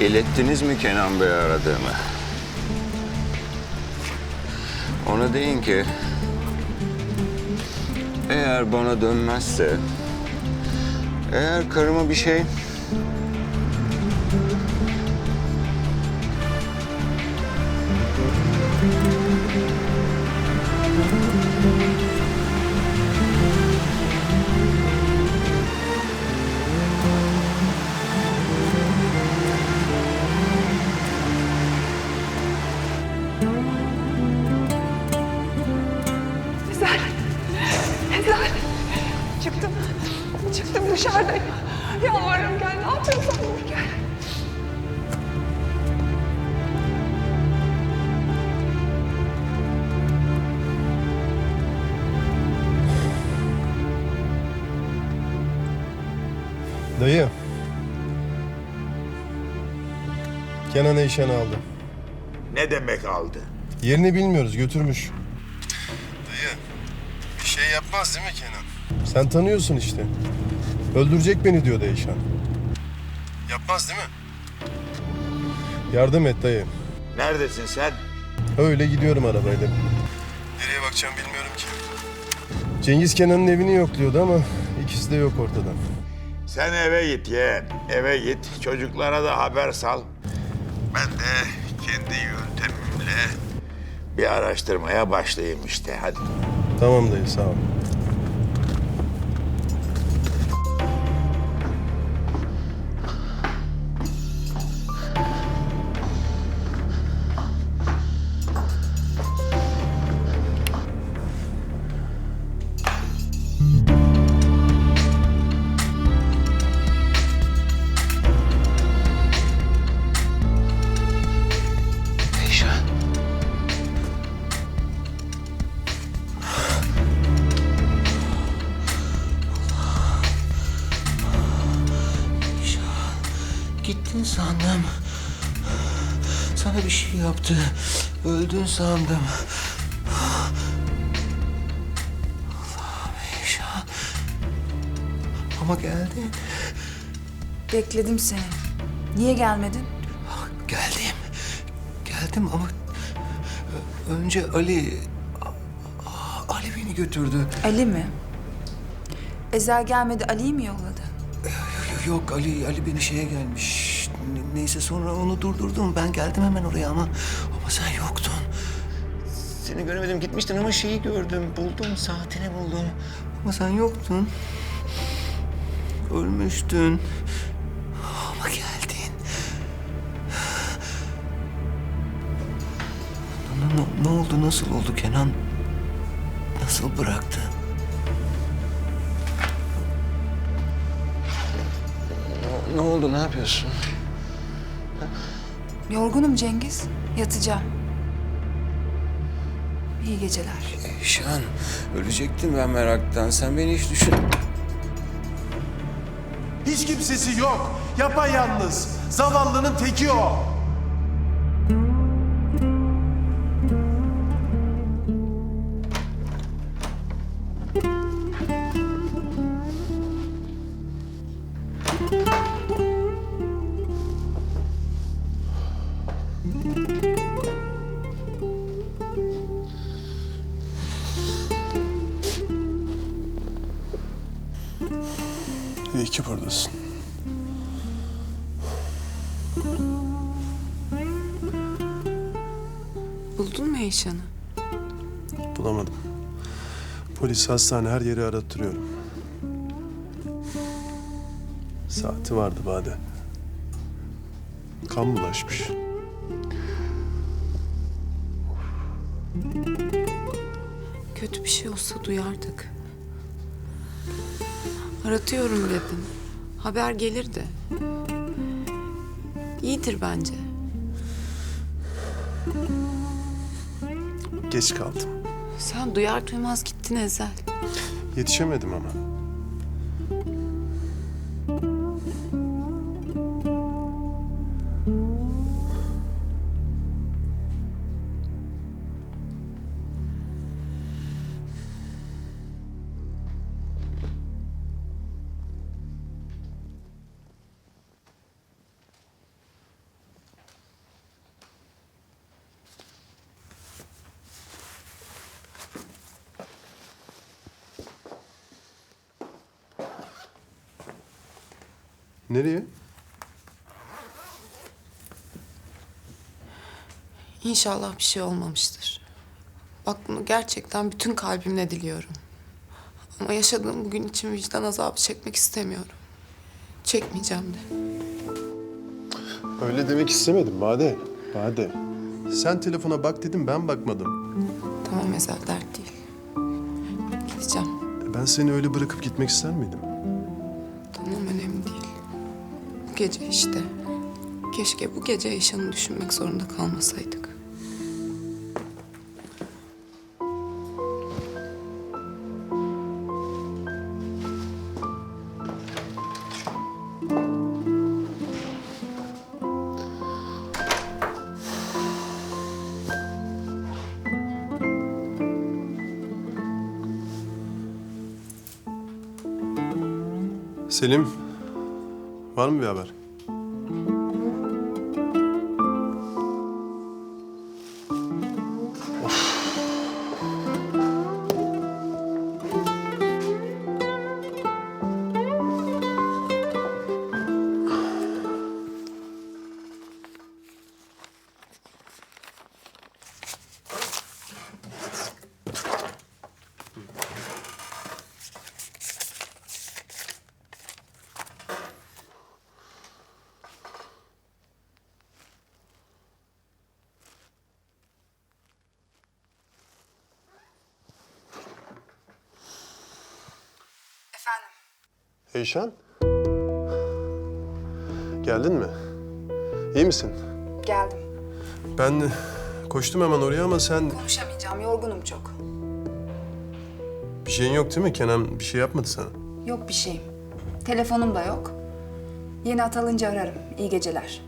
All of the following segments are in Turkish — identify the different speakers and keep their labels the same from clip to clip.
Speaker 1: İlettiniz mi Kenan Bey aradığımı? Ona deyin ki... Eğer bana dönmezse... Eğer karıma bir şey...
Speaker 2: Ne yapıyorsan vur gel.
Speaker 3: Dayı. Kenan Eyşan'ı aldı.
Speaker 4: Ne demek aldı?
Speaker 3: Yerini bilmiyoruz götürmüş. Dayı bir şey yapmaz değil mi Kenan? Sen tanıyorsun işte. Öldürecek beni diyordu Eyşan. Yapmaz değil mi? Yardım et dayı.
Speaker 4: Neredesin sen?
Speaker 3: Öyle gidiyorum arabayla. Nereye bakacağım bilmiyorum ki. Cengiz Kenan'ın evini yokluyordu ama ikisi de yok ortada.
Speaker 4: Sen eve git yeğen. Eve git. Çocuklara da haber sal. Ben de kendi yöntemimle bir araştırmaya başlayayım işte. Hadi.
Speaker 3: Tamam dayı sağ ol.
Speaker 5: Gittin sandım. Sana bir şey yaptı. Öldün sandım. Allah'ım Eyşan. Ama geldin.
Speaker 6: Bekledim seni. Niye gelmedin?
Speaker 5: Geldim. Geldim ama önce Ali Ali beni götürdü.
Speaker 6: Ali mi? Ezel gelmedi, Ali'yi mi yolladı?
Speaker 5: Yok Ali Ali beni şeye gelmiş. Ne- Neyse sonra onu durdurdum. Ben geldim hemen oraya ama ama sen yoktun. Seni göremedim gitmiştin ama şeyi gördüm. Buldum saatini buldum. Ama sen yoktun. Ölmüştün. Ama geldin. Ne- ne oldu? Nasıl oldu Kenan? Nasıl bıraktı?
Speaker 1: Ne oldu ne yapıyorsun?
Speaker 6: Yorgunum Cengiz. Yatacağım. İyi geceler.
Speaker 1: Eyşan, ölecektim ben meraktan. Sen beni hiç düşün...
Speaker 7: Hiç kimsesi yok. Yapayalnız. Zavallının teki o.
Speaker 3: Polis, hastane her yeri arattırıyorum. Saati vardı Bade. Kan bulaşmış.
Speaker 8: Kötü bir şey olsa duyardık. Aratıyorum dedim. Haber gelirdi. İyidir bence.
Speaker 3: Geç kaldım.
Speaker 8: Sen duyar duymaz gittin Ezel.
Speaker 3: Yetişemedim ama. Nereye?
Speaker 9: İnşallah bir şey olmamıştır. Bak bunu gerçekten bütün kalbimle diliyorum. Ama yaşadığım bugün için vicdan azabı çekmek istemiyorum. Çekmeyeceğim de.
Speaker 3: Öyle demek istemedim Bade. Bade. Sen telefona bak dedim ben bakmadım.
Speaker 9: Tamam Ezel dert değil. Gideceğim.
Speaker 3: E, Ben seni öyle bırakıp gitmek ister miydim?
Speaker 9: Gece işte. Keşke bu gece Eyşan'ı düşünmek zorunda kalmasaydık.
Speaker 3: Selim, var mı bir haber? Eyşan? Geldin mi? İyi misin?
Speaker 6: Geldim.
Speaker 3: Ben koştum hemen oraya ama sen...
Speaker 6: Konuşamayacağım. Yorgunum çok.
Speaker 3: Bir şeyin yok değil mi? Kenan bir şey yapmadı sana.
Speaker 6: Yok bir şeyim. Telefonum da yok. Yeni at alınca ararım. İyi geceler.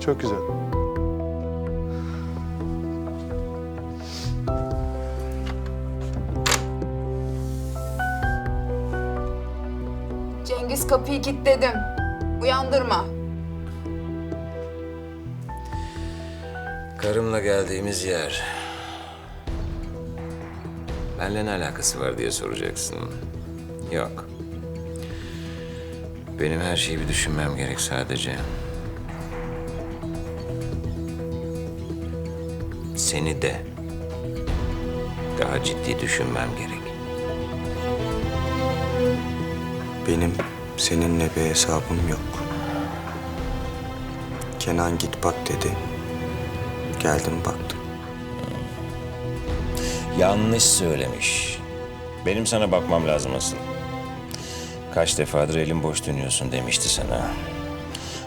Speaker 3: Çok güzel.
Speaker 6: Cengiz kapıyı kilitledim. Uyandırma.
Speaker 5: Karımla geldiğimiz yer. Benle ne alakası var diye soracaksın. Yok. Benim her şeyi bir düşünmem gerek sadece. Seni de daha ciddi düşünmem gerek.
Speaker 10: Benim seninle bir hesabım yok. Kenan git bak dedi. Geldim baktım.
Speaker 5: Yanlış söylemiş. Benim sana bakmam lazım asıl. Kaç defadır elim boş dönüyorsun demişti sana.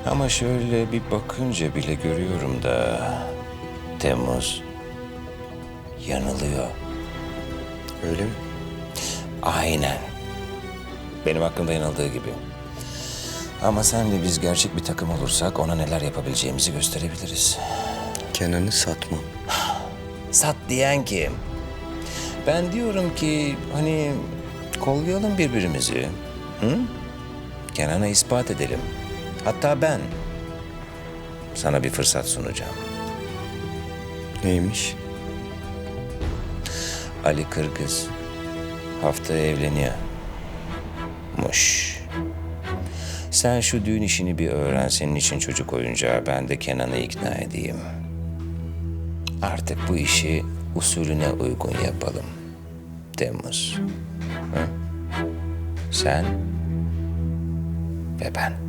Speaker 5: Ama şöyle bir bakınca bile görüyorum da... Temmuz yanılıyor.
Speaker 10: Öyle mi?
Speaker 5: Aynen. Benim hakkımda yanıldığı gibi. Ama senle biz gerçek bir takım olursak ona neler yapabileceğimizi gösterebiliriz.
Speaker 10: Kenan'ı satmam.
Speaker 5: Sat diyen kim? Ben diyorum ki hani kollayalım birbirimizi. Hı? Kenan'a ispat edelim. Hatta ben sana bir fırsat sunacağım.
Speaker 10: Neymiş?
Speaker 5: Ali Kırgız haftaya evleniyor. Muş. Sen şu düğün işini bir öğren. Senin için çocuk oyuncağı. Ben de Kenan'ı ikna edeyim. Artık bu işi usulüne uygun yapalım. Temmuz. Hı? Sen ve ben.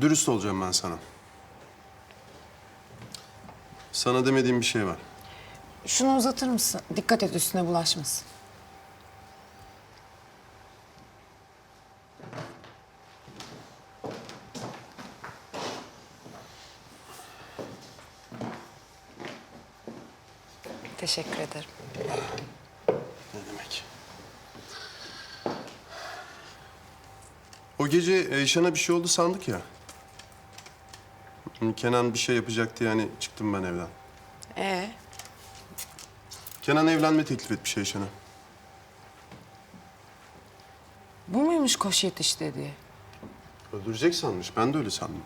Speaker 3: Dürüst olacağım ben sana. Sana demediğim bir şey var.
Speaker 9: Şunu uzatır mısın? Dikkat et üstüne bulaşmasın. Teşekkür ederim.
Speaker 3: Ne demek? O gece Eyşan'a bir şey oldu sandık ya. Kenan bir şey yapacaktı yani çıktım ben evden.
Speaker 9: Ee,
Speaker 3: Kenan evlenme teklif etmiş Eyşan'a.
Speaker 9: bu muymuş koş yetiş dediği?
Speaker 3: Öldürecek sanmış. Ben de öyle sandım.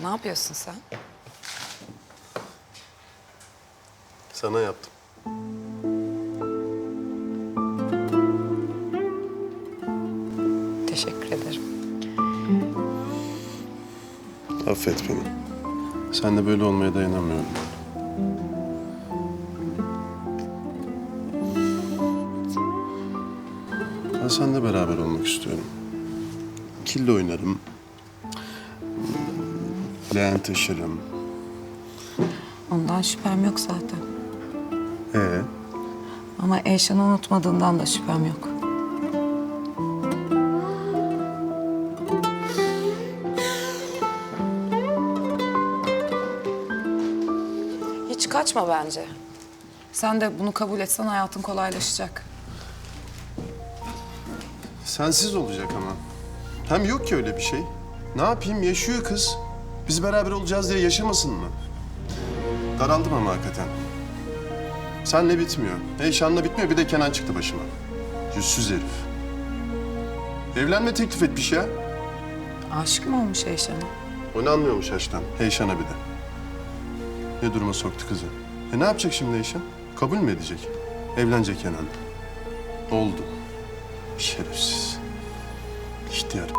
Speaker 9: Ne yapıyorsun sen?
Speaker 3: Sana yaptım. Affet beni. Sen de böyle olmaya dayanamıyorum. Ben seninle beraber olmak istiyorum. Kille oynarım. Leğen taşırım.
Speaker 9: Ondan şüphem yok zaten.
Speaker 3: Ee,
Speaker 9: Ama Eyşan'ı unutmadığından da şüphem yok. Hiç kaçma bence. Sen de bunu kabul etsen hayatın kolaylaşacak.
Speaker 3: sensiz olacak ama. Hem yok ki öyle bir şey. Ne yapayım? Yaşıyor kız. Biz beraber olacağız diye yaşamasın mı? Daraldım ama hakikaten. Senle bitmiyor. Eyşan'la bitmiyor. Bir de Kenan çıktı başıma. Yüzsüz herif. Evlenme teklif etmiş ya.
Speaker 9: Aşık mı olmuş Eyşan'a?
Speaker 3: O ne anlıyormuş Haş'tan? Eyşan'a bir de. Ne duruma soktu kızı? E ne yapacak şimdi Eyşan? Kabul mü edecek? Evlenecek Kenan'la. Oldu. Şerefsiz. İhtiyar.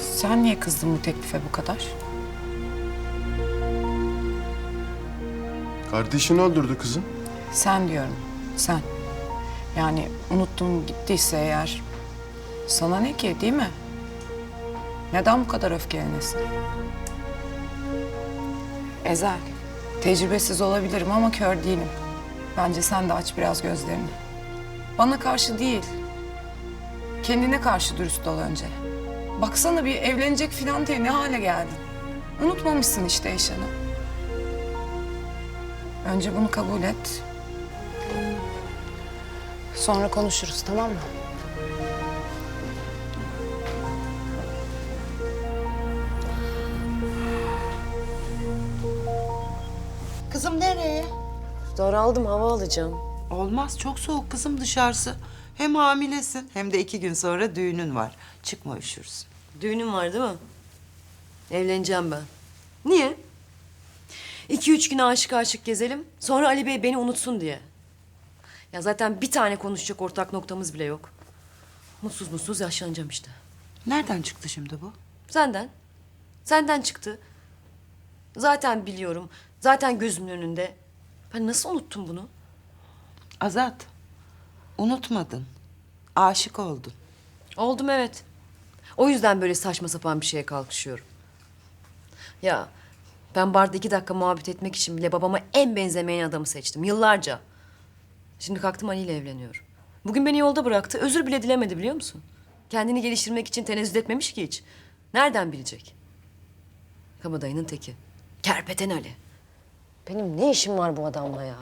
Speaker 9: Sen niye kızdın bu teklife bu kadar?
Speaker 3: Kardeşini öldürdü kızım.
Speaker 9: Sen diyorum, sen. Yani unuttum gittiyse eğer... Sana ne ki değil mi? Neden bu kadar öfkelenesin? Ezel, tecrübesiz olabilirim ama kör değilim. Bence sen de aç biraz gözlerini. Bana karşı değil, kendine karşı dürüst ol önce. Baksana bir evlenecek filan diye ne hale geldin. Unutmamışsın işte Eşan'ı. Önce bunu kabul et. Sonra konuşuruz tamam mı?
Speaker 11: Daraldım hava alacağım.
Speaker 12: Olmaz çok soğuk kızım dışarısı. Hem hamilesin hem de iki gün sonra düğünün var. Çıkma üşürsün.
Speaker 11: Düğünüm var değil mi? Evleneceğim ben. Niye? İki üç gün aşık aşık gezelim. Sonra Ali Bey beni unutsun diye. Ya zaten bir tane konuşacak ortak noktamız bile yok. Mutsuz mutsuz yaşlanacağım işte.
Speaker 12: Nereden çıktı şimdi bu?
Speaker 11: Senden. Senden çıktı. Zaten biliyorum. Zaten gözümün önünde. Ben nasıl unuttum bunu?
Speaker 12: Azat. Unutmadın. Aşık oldun.
Speaker 11: Oldum evet. O yüzden böyle saçma sapan bir şeye kalkışıyorum. Ya ben barda iki dakika muhabbet etmek için bile babama en benzemeyen adamı seçtim yıllarca. Şimdi kalktım Ali ile evleniyorum. Bugün beni yolda bıraktı. Özür bile dilemedi biliyor musun? Kendini geliştirmek için tenezzül etmemiş ki hiç. Nereden bilecek? Kabadayının teki. Kerpeten Ali. Benim ne işim var bu adamla ya?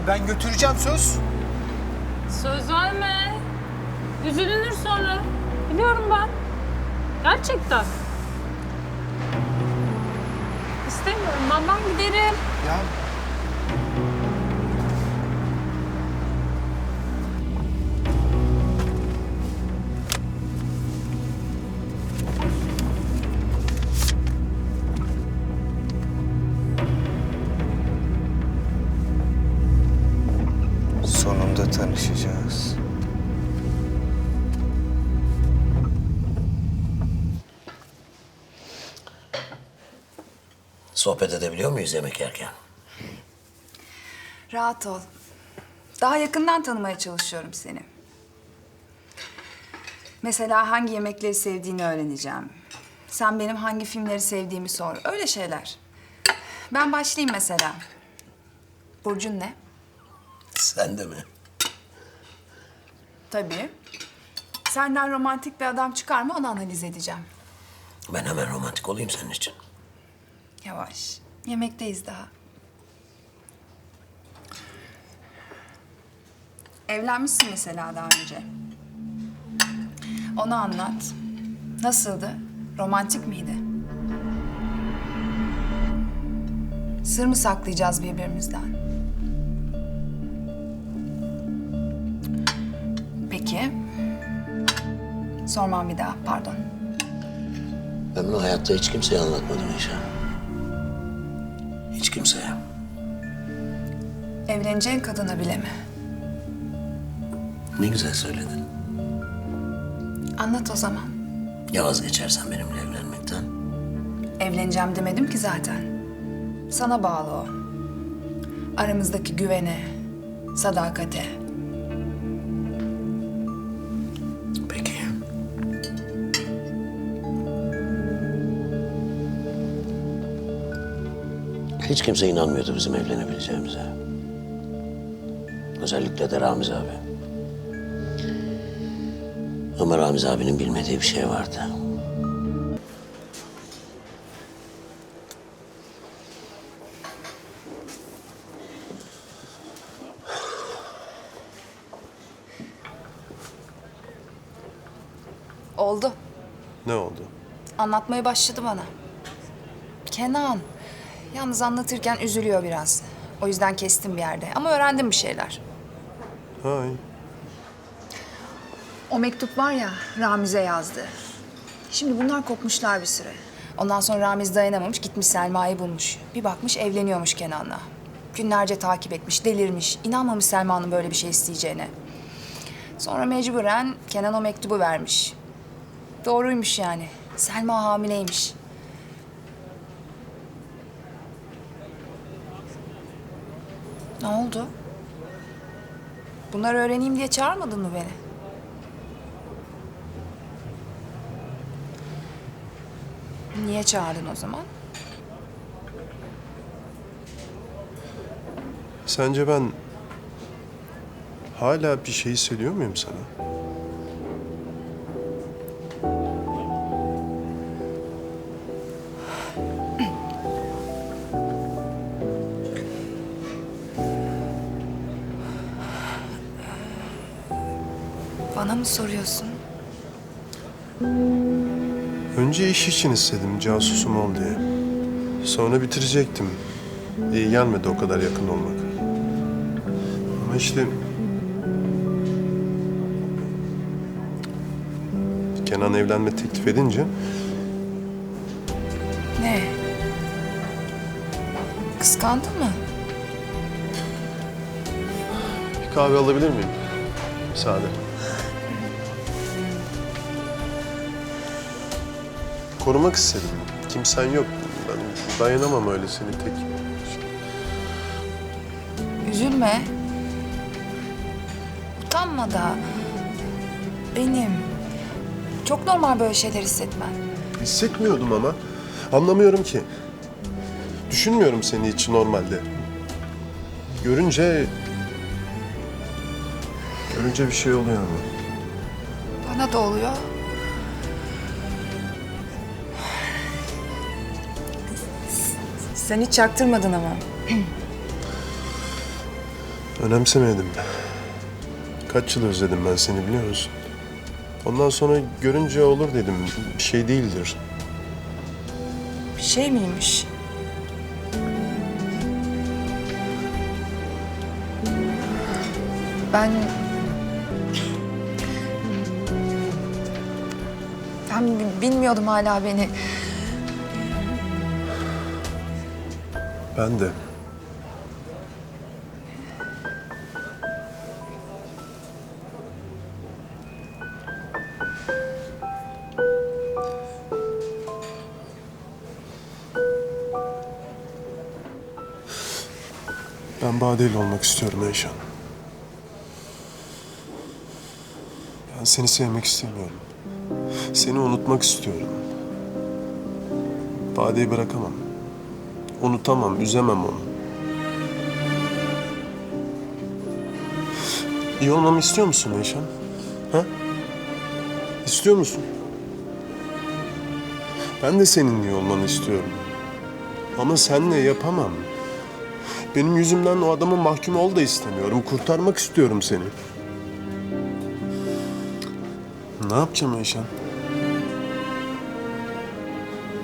Speaker 8: Ya ben götüreceğim söz.
Speaker 13: Söz verme. Üzülünür sonra. Biliyorum ben. Gerçekten. İstemiyorum ben, ben giderim.
Speaker 8: Ya
Speaker 14: Sohbet edebiliyor muyuz yemek yerken?
Speaker 6: Rahat ol. Daha yakından tanımaya çalışıyorum seni. Mesela hangi yemekleri sevdiğini öğreneceğim. Sen benim hangi filmleri sevdiğimi sor. Öyle şeyler. Ben başlayayım mesela. Burcun ne?
Speaker 14: Sen de mi?
Speaker 6: Tabii. Senden romantik bir adam çıkar mı onu analiz edeceğim.
Speaker 14: Ben hemen romantik olayım senin için.
Speaker 6: Yavaş. Yemekteyiz daha. Evlenmişsin mesela daha önce. Onu anlat. Nasıldı? Romantik miydi? Sır mı saklayacağız birbirimizden? Peki. Sormam bir daha, pardon.
Speaker 14: Ben bunu hayatta hiç kimseye anlatmadım Eşan. Hiç kimseye.
Speaker 6: Evleneceğin kadına bile mi?
Speaker 14: Ne güzel söyledin.
Speaker 6: Anlat o zaman.
Speaker 14: Ya vazgeçersen benimle evlenmekten?
Speaker 6: Evleneceğim demedim ki zaten. Sana bağlı o. Aramızdaki güvene, sadakate.
Speaker 14: Hiç kimse inanmıyordu bizim evlenebileceğimize. Özellikle de Ramiz abi. Ama Ramiz abinin bilmediği bir şey vardı.
Speaker 6: Oldu.
Speaker 3: Ne oldu?
Speaker 6: Anlatmaya başladı bana. Kenan. Yalnız anlatırken üzülüyor biraz. O yüzden kestim bir yerde. Ama öğrendim bir şeyler.
Speaker 3: Hay.
Speaker 6: O mektup var ya Ramiz'e yazdı. Şimdi bunlar kopmuşlar bir süre. Ondan sonra Ramiz dayanamamış gitmiş Selma'yı bulmuş. Bir bakmış evleniyormuş Kenan'la. Günlerce takip etmiş, delirmiş. İnanmamış Selma'nın böyle bir şey isteyeceğine. Sonra mecburen Kenan o mektubu vermiş. Doğruymuş yani. Selma hamileymiş. Ne oldu? Bunları öğreneyim diye çağırmadın mı beni? Niye çağırdın o zaman?
Speaker 3: Sence ben hala bir şey hissediyor muyum sana?
Speaker 6: Bana mı soruyorsun?
Speaker 3: Önce iş için istedim casusum ol diye. Sonra bitirecektim. İyi gelmedi o kadar yakın olmak. Ama işte... Kenan evlenme teklif edince
Speaker 6: Ne? Kıskandın mı?
Speaker 3: bir kahve alabilir miyim? Sade. Korumak istedim. Kimsen yok. Ben dayanamam öyle seni tek.
Speaker 6: Üzülme. Utanma da. Benim. Çok normal böyle şeyler hissetmen.
Speaker 3: Hissetmiyordum ama. Anlamıyorum ki. Düşünmüyorum seni hiç normalde. Görünce... Görünce bir şey oluyor ama.
Speaker 6: Bana da oluyor. Sen hiç çaktırmadın ama.
Speaker 3: Önemsemedim. Kaç yıl özledim ben seni biliyor musun? Ondan sonra görünce olur dedim. Bir şey değildir.
Speaker 6: Bir şey miymiş? Ben... Ben bi- bilmiyordum hala beni.
Speaker 3: Ben de. Ben Bade ile olmak istiyorum Eyşan. Ben seni sevmek istemiyorum. Seni unutmak istiyorum. Bade'yi bırakamam. Unutamam, üzemem onu. İyi olmamı istiyor musun Eyşan? Ha? İstiyor musun? Ben de senin iyi olmanı istiyorum. Ama senle yapamam. Benim yüzümden o adamın mahkum ol da istemiyorum. Kurtarmak istiyorum seni. Ne yapacağım Ayşen?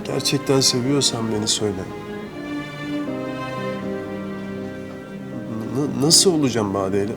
Speaker 3: Gerçekten seviyorsan beni söyle. Nasıl olacağım Bade'yle?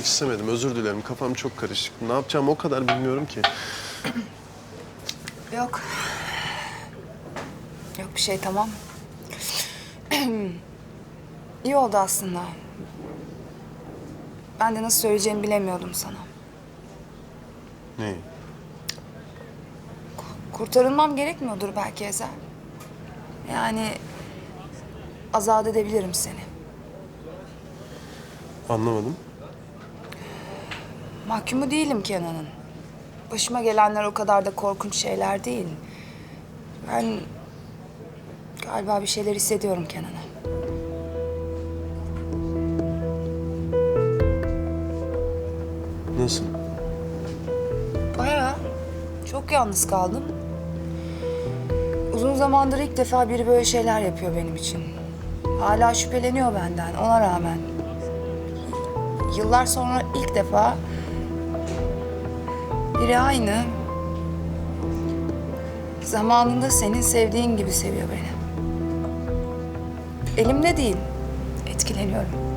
Speaker 3: Üzmek istemedim, özür dilerim. Kafam çok karışık. Ne yapacağım o kadar bilmiyorum ki.
Speaker 6: Yok. Yok bir şey tamam. İyi oldu aslında. Ben de nasıl söyleyeceğimi bilemiyordum sana.
Speaker 3: Neyi?
Speaker 6: Kurtarılmam gerekmiyordur belki Ezel. Yani azat edebilirim seni.
Speaker 3: Anlamadım.
Speaker 6: Mahkumu değilim Kenan'ın. Başıma gelenler o kadar da korkunç şeyler değil. Ben galiba bir şeyler hissediyorum Kenan'a.
Speaker 3: Nasıl?
Speaker 6: Bayağı. Çok yalnız kaldım. Uzun zamandır ilk defa biri böyle şeyler yapıyor benim için. Hala şüpheleniyor benden ona rağmen. Yıllar sonra ilk defa biri aynı. Zamanında senin sevdiğin gibi seviyor beni. Elimde değil. Etkileniyorum.